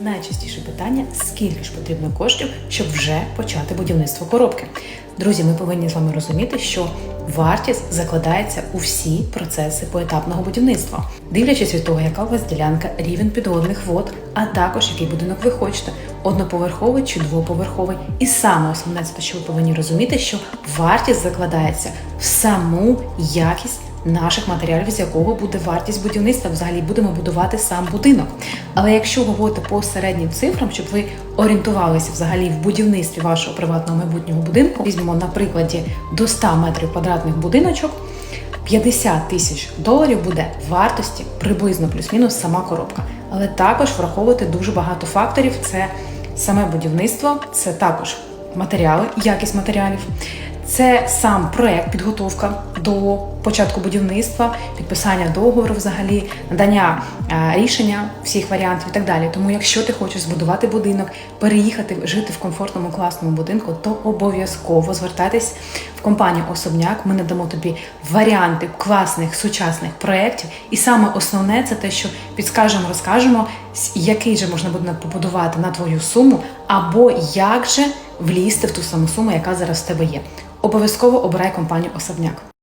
найчастіше питання: скільки ж потрібно коштів, щоб вже почати будівництво коробки. Друзі, ми повинні з вами розуміти, що вартість закладається у всі процеси поетапного будівництва, дивлячись від того, яка у вас ділянка, рівень підводних вод, а також який будинок ви хочете, одноповерховий чи двоповерховий. І саме основне це те, що ви повинні розуміти, що вартість закладається в саму якість наших матеріалів, з якого буде вартість будівництва. Взагалі будемо будувати сам будинок. Але якщо говорити по середнім цифрам, щоб ви орієнтувалися взагалі в будівництві вашого приватного майбутнього будинку, візьмемо на прикладі до 100 метрів квадратних будиночок. 50 тисяч доларів буде вартості приблизно плюс-мінус сама коробка. Але також враховувати дуже багато факторів: це саме будівництво, це також матеріали, якість матеріалів, це сам проект, підготовка до початку будівництва, підписання договору, взагалі, надання е, рішення всіх варіантів і так далі. Тому, якщо ти хочеш збудувати будинок, переїхати жити в комфортному класному будинку, то обов'язково звертайтесь в компанію Особняк. Ми надамо тобі варіанти класних сучасних проєктів. І саме основне це те, що підскажемо, розкажемо, який же можна буде побудувати на твою суму, або як же влізти в ту саму суму, яка зараз в тебе є. Обов'язково обирай компанію Особняк.